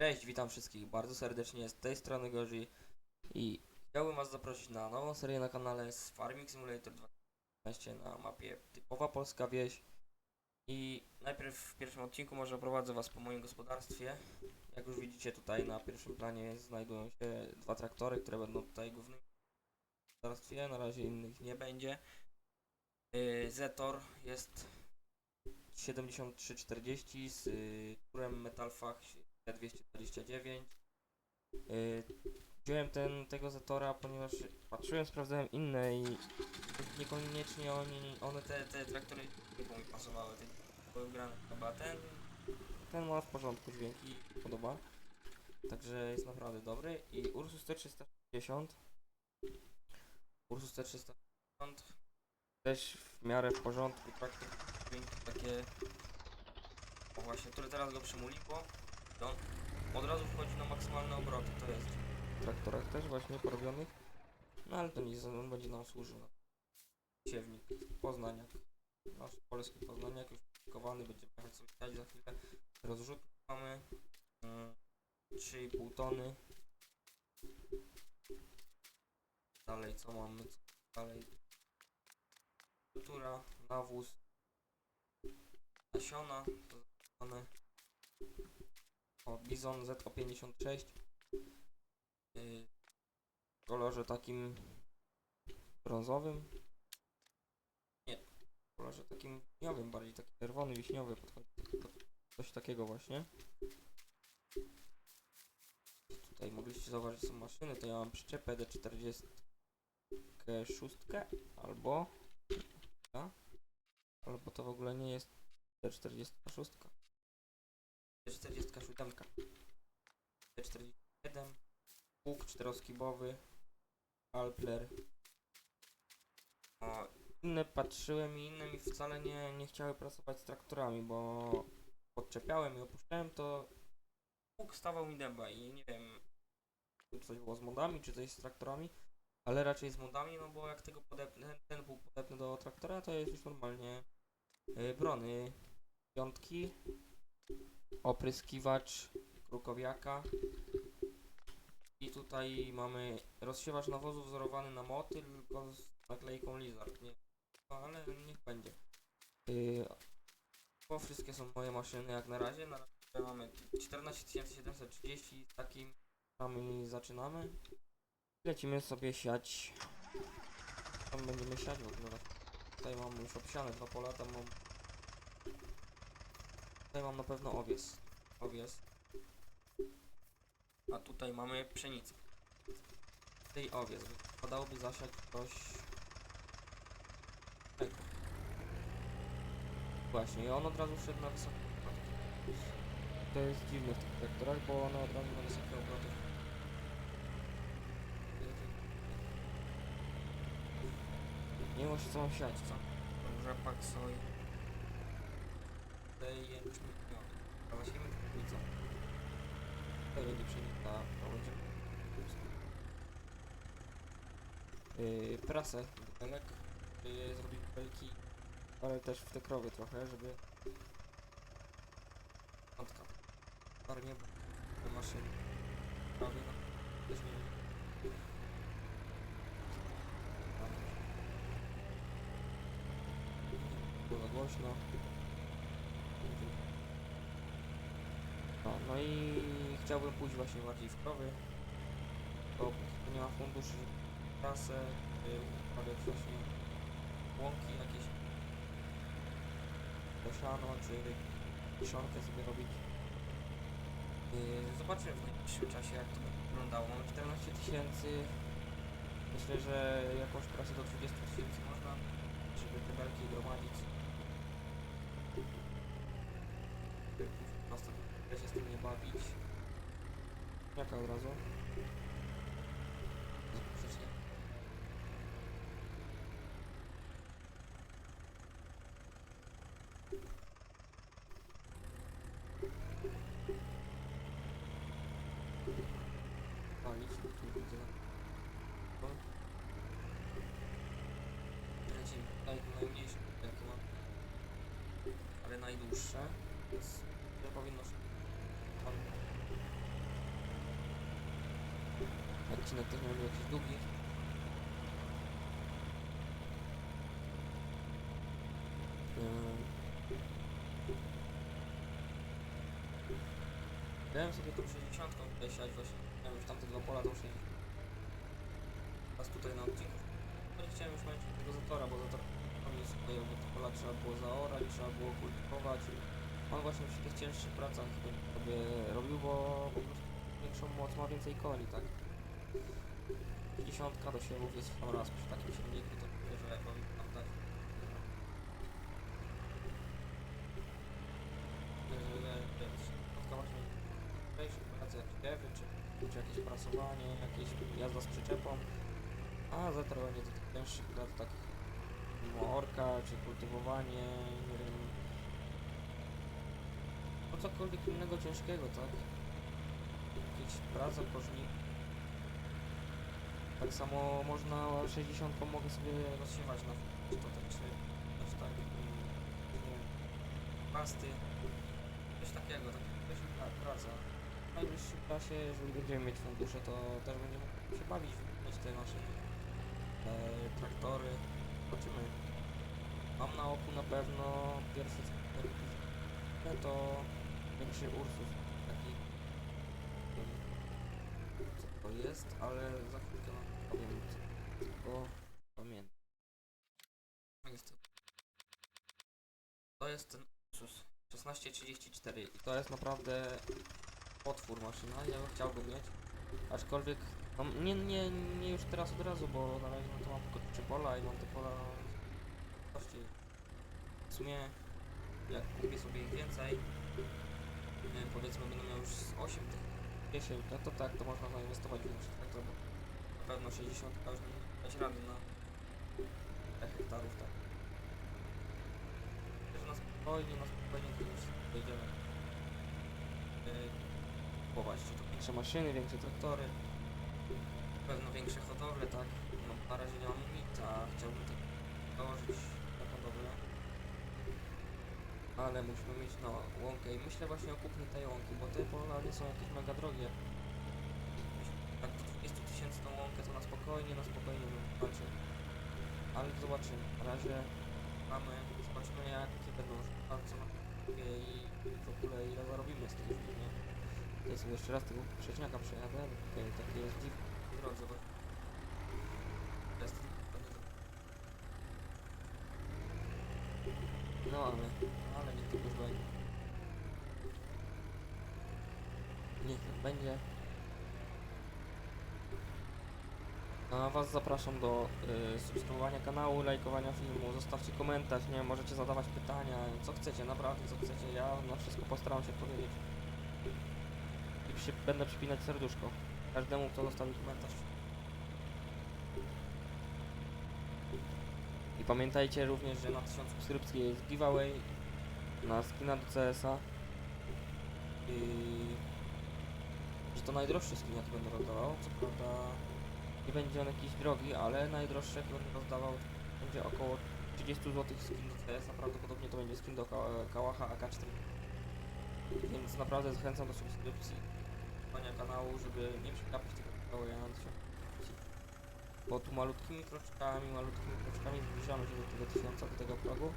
Cześć, witam wszystkich bardzo serdecznie z tej strony Gorzy i chciałbym Was zaprosić na nową serię na kanale z Farming Simulator 2012 na mapie typowa polska wieś i najpierw w pierwszym odcinku może oprowadzę Was po moim gospodarstwie. Jak już widzicie tutaj na pierwszym planie znajdują się dwa traktory, które będą tutaj głównym gospodarstwie, na razie innych nie będzie. Yy, Zetor jest 7340 z y, turem Metalfach 229. Yy, wziąłem ten, tego Zetora, ponieważ patrzyłem, sprawdzałem inne i niekoniecznie oni, one te, te traktory nie mi pasowały. Te, były grane chyba ten, ten ma w porządku dźwięki, podoba. Także jest naprawdę dobry. I Ursus T360. Ursus T360 też w miarę w porządku, traktor dźwięki takie o właśnie, które teraz go przymuliło od razu wchodzi na maksymalne obroty, to jest. W traktorach też właśnie porobionych? No ale to nic, on będzie nam służył. Siewnik Poznaniak nasz polski Poznaniak już publikowany, będziemy jechać sobie stać za chwilę. Rozrzutnik mamy mm, 3,5 tony. Dalej co mamy, co dalej? Kultura, nawóz. Nasiona, to. O, Bizon ZO56 yy, w kolorze takim brązowym. Nie, w kolorze takim wiśniowym, bardziej taki czerwony, wiśniowy, coś takiego właśnie. Tutaj mogliście zauważyć są maszyny, to ja mam przyczepę D40 szóstkę albo a? albo to w ogóle nie jest D46 D47 D47 Pług czteroskibowy. Alpler. O, inne patrzyłem i inne mi wcale nie, nie chciały pracować z traktorami, bo podczepiałem i opuszczałem to. Pług stawał mi dęba i nie wiem czy coś było z modami, czy coś z traktorami ale raczej z modami, no bo jak tego podepnę, ten pług podepnę do traktora, to jest już normalnie yy, brony. Piątki, opryskiwacz krukowiaka i tutaj mamy rozsiewacz nawozu wzorowany na motyl, tylko z naklejką lizard, nie? No ale niech będzie. Yy, bo wszystkie są moje maszyny jak na razie, na razie mamy 14730 z takim sami zaczynamy. Lecimy sobie siać. Tam będziemy siać w ogóle. Tutaj mam już obsiane dwa pola, tam mam Tutaj mam na pewno owies. Owies. A tutaj mamy pszenicę. Tej owies. Wypadałoby zasiać coś... Tego. Właśnie, i on od razu szedł na wysokie obroty. To jest dziwne w tych traktorach, bo one od razu na wysokie obroty. Nie wiem co mam siać, co? Rzepak, soj. Tutaj jęczmień. A właściwie pszenica. To będzie pszenica, to będzie... Yy, prasę, butelek. Yy, zrobić butelki, ale też w te krowy trochę, żeby... Piątka. Parnie, do maszyn. Prawie, no. Też nie. Było głośno. No, no i chciałbym pójść właśnie bardziej w krowy, bo nie ma funduszy, trasę, y, uprawiać właśnie łąki jakieś, posiano, czy kiszonkę sobie robić. Yy, zobaczymy w najbliższym czasie jak to wyglądało. Mamy 14 tysięcy. Myślę, że jakąś prasę do 20 tysięcy można, żeby te belki gromadzić. Prosto się z tym nie bawić. Jaka od razu? Grzecznie. Palić, najmniejsze, jakie mam. Ale najdłuższe, więc to powinno się tam odcinek też nie będzie jakiś długi. Ym. Chciałem sobie tą 60 tutaj siać właśnie, miałem już tamte dwa pola tą 60. Teraz tutaj na odcinku. No nie chciałem już mieć tego zatora, bo zator mi swoje, bo te pola trzeba było zaorać, trzeba było kultywować. On właśnie przy tych cięższych pracach sobie robił, bo po prostu większą moc ma więcej koni, tak? 50 do siewów jest w raz przy takim silniku, to mówię, że powinien tam dać. Właśnie mniejszych pracy jak siewy, czy, czy jakieś prasowanie, jakieś jazda z przyczepą, a do tych cięższych prac, takich orka, czy kultywowanie, nie wiem, no cokolwiek innego ciężkiego, tak? Jakieś praca pożni. Tak samo można 60 mogę sobie rozsiewać na tak czy coś tak nie wiem, pasty, coś takiego, tak, pra- praca. W najbliższym czasie, jeżeli będziemy mieć fundusze, to też będziemy się bawić, mieć te nasze e, traktory. Zobaczymy. Mam na oku na pewno pierwszy to większy Ursus, taki to jest, ale za co tylko pamiętam. To. to jest ten Ursus 1634 i to jest naprawdę potwór maszyna, ja bym chciał go mieć, aczkolwiek no, nie, nie, nie już teraz od razu, bo na razie no to mam tylko trzy pola i mam te pola właściwie w sumie jak kupię sobie ich więcej, wiem, powiedzmy będę miał już z 8 tych 10, no to tak, to można zainwestować w większy traktor, bo na pewno 60 już nie dać rady na hektarów, tak. Też na spokojnie, na spokojnie to już dojdziemy yy, kupować, czy to większe maszyny, większe traktory, pewno większe hodowle, tak. No, na razie nie mam nic, a chciałbym tak dołożyć na hodowlę ale musimy mieć no, łąkę i myślę właśnie o kupnie tej łąki, bo te pola nie są jakieś mega drogie. Do 20 tysięcy tą łąkę to na spokojnie, na spokojnie znaczy. Ale zobaczymy. Na razie mamy, zobaczymy jakie będą kupie i w ogóle ile zarobimy z tego nie? Tutaj sobie jeszcze raz tego przeczniaka przejadę, bo tutaj takie jest dziw w drodze, bo jest no ale, ale niech to już będzie. Niech będzie. A was zapraszam do y, subskrybowania kanału, lajkowania filmu, zostawcie komentarz, nie możecie zadawać pytania, co chcecie, naprawdę co chcecie, ja na wszystko postaram się odpowiedzieć. I przy, będę przypinać serduszko każdemu, kto zostawi komentarz. I pamiętajcie również, że na 1000 subskrypcji jest giveaway na skina do CS-a. I że to najdroższy skin jaki będę rozdawał. Co prawda nie będzie on jakiś drogi, ale najdroższy jaki będę rozdawał będzie około 30 zł skin do CS-a. Prawdopodobnie to będzie skin do Ka- Kałacha AK4. Więc naprawdę zachęcam do subskrypcji pana kanału, żeby nie przegapić tego giveawaya na 1000 subskrypcji. Bo tu malutkimi kroczkami, malutkimi kroczkami zbliżamy się do tego tysiąca, do tego progu.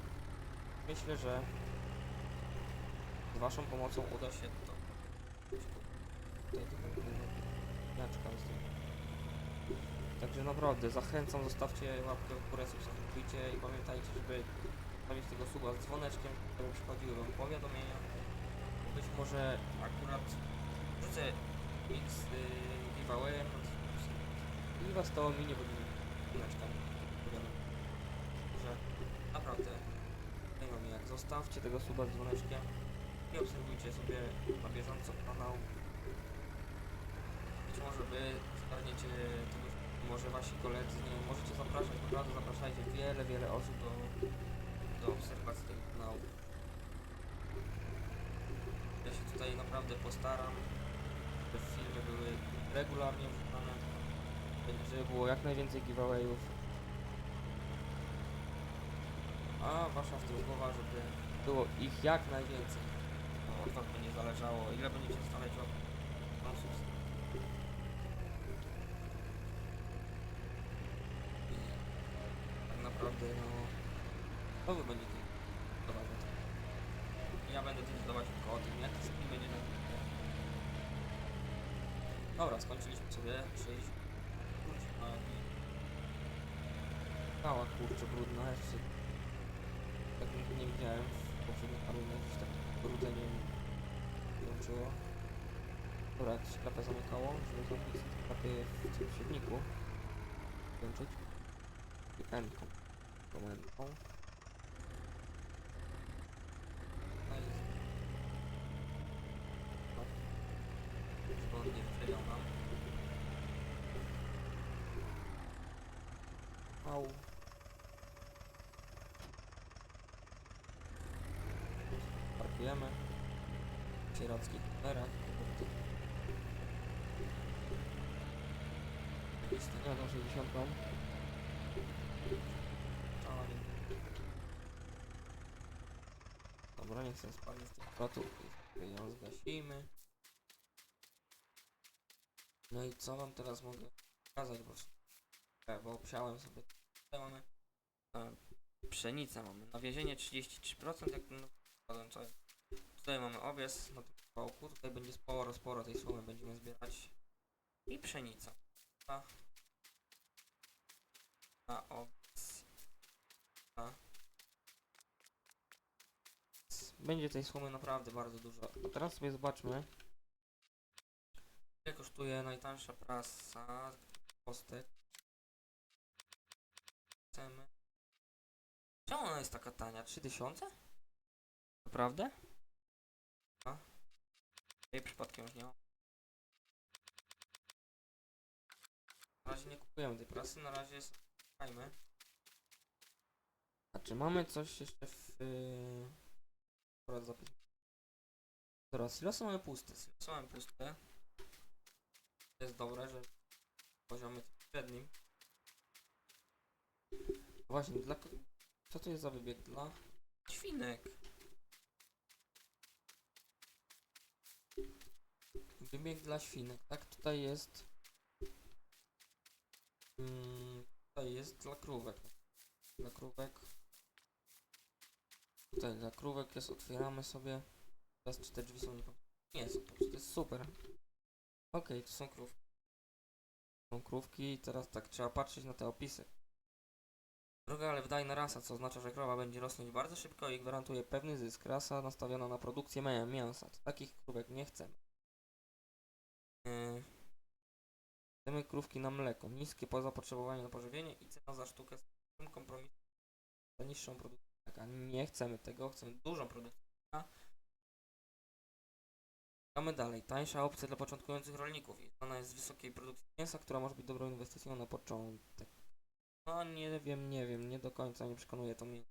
Myślę, że z Waszą pomocą uda się to. Tego znaczka z. Także naprawdę zachęcam, zostawcie łapkę w górę, subskrybujcie i pamiętajcie, żeby zostawić tego suba z dzwoneczkiem, żeby przychodziły Wam powiadomienia. Być może akurat wrzucę mix y, giveawayem i Was to ominie, bo chwileczkę powiadam, że naprawdę nie wiem jak zostawcie tego suba z dzwoneczkiem i obserwujcie sobie na bieżąco kanał. Być może Wy zgarniecie może Wasi koledzy, nie wiem, możecie zapraszać, naprawdę zapraszajcie wiele, wiele osób do, do obserwacji tego kanału. Ja się tutaj naprawdę postaram, żeby filmy były regularnie wrzucane, żeby było jak najwięcej giveawayów. A wasza w tym głowa, żeby było ich jak najwięcej. No, od was będzie zależało, ile będziecie stawiać łap na kurde, no. To wy będziecie. Ja będę decydować tylko o tym, jak z kim będzie na Dobra, skończyliśmy sobie przejść. Kurczę, Skała kurczę brudna, jeszcze tak nigdy nie widziałem w poprzednich paru jakieś tak brudzenie łączyło. Dobra, jakieś klapę zamykało, żeby zrobić klapy w siewniku. Włączyć. I M-ką. Komendą. No i... Tak. Żeby on nie wyprzedzał nam. Au. Parkujemy. Ja na 60. A, nie. Dobra, nie chcę spalić tych protów. ją zgasimy. No i co wam teraz mogę pokazać, bo, e, bo obsiałem sobie. Mamy pszenicę mamy. Nawiezienie 33%, jak no, co. Tutaj mamy owies na tym kawałku. Tutaj będzie sporo, sporo tej słomy będziemy zbierać. I pszenica. A. Na owies. A. Będzie tej słomy naprawdę bardzo dużo. Teraz sobie zobaczmy. Ile kosztuje najtańsza prasa kostek? Chcemy. Czemu ona jest taka tania? 3000? Naprawdę? A? Jej przypadkiem już nie ma. Na razie nie kupujemy tej prasy, na razie jest... Fajmy. A czy mamy coś jeszcze w... Yy... Teraz zapytam. Dobra, silosy mamy puste. Silosy mamy puste. To jest dobre, że poziomie średnim. Właśnie, dla... Co to jest za wybieg dla... Świnek. Wybieg dla świnek, tak? Tutaj jest... Mm, tutaj jest dla krówek. Dla krówek. Tutaj dla krówek jest, otwieramy sobie. Teraz czy te drzwi są nie... Nie są, to jest super. Okej, to są krówki. Są krówki i teraz tak trzeba patrzeć na te opisy. Droga, ale wydajna rasa, co oznacza, że krowa będzie rosnąć bardzo szybko i gwarantuje pewny zysk. Rasa nastawiona na produkcję mię- mięsa. Takich krówek nie chcemy. Yy. Chcemy krówki na mleko. Niskie zapotrzebowanie na pożywienie i cena za sztukę z tym kompromisem za niższą produkcję mleka. Nie chcemy tego, chcemy dużą produkcję. Mamy dalej. Tańsza opcja dla początkujących rolników. Ona jest z wysokiej produkcji mięsa, która może być dobrą inwestycją na początek. No nie wiem, nie wiem, nie do końca nie przekonuje to mnie.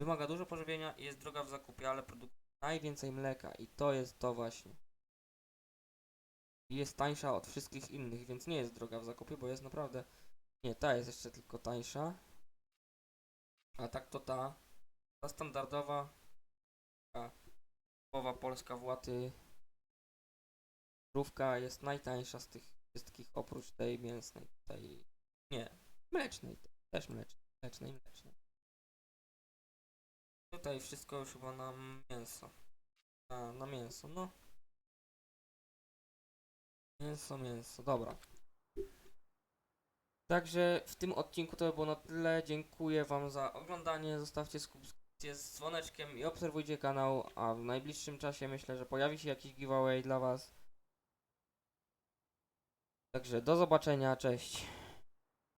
Wymaga dużo pożywienia i jest droga w zakupie, ale produkuje najwięcej mleka i to jest to właśnie. I jest tańsza od wszystkich innych, więc nie jest droga w zakupie, bo jest naprawdę... Nie, ta jest jeszcze tylko tańsza. A tak to ta, ta standardowa, ta typowa polska właty krówka jest najtańsza z tych wszystkich oprócz tej mięsnej. Tej... Nie, mlecznej. Też mlecznej. Mlecznej, mlecznej. Tutaj wszystko już chyba na mięso. A, na mięso, no. Mięso, mięso, dobra. Także w tym odcinku to by było na tyle. Dziękuję Wam za oglądanie. Zostawcie subskrypcję z dzwoneczkiem i obserwujcie kanał. A w najbliższym czasie myślę, że pojawi się jakiś giveaway dla Was. Także do zobaczenia, cześć.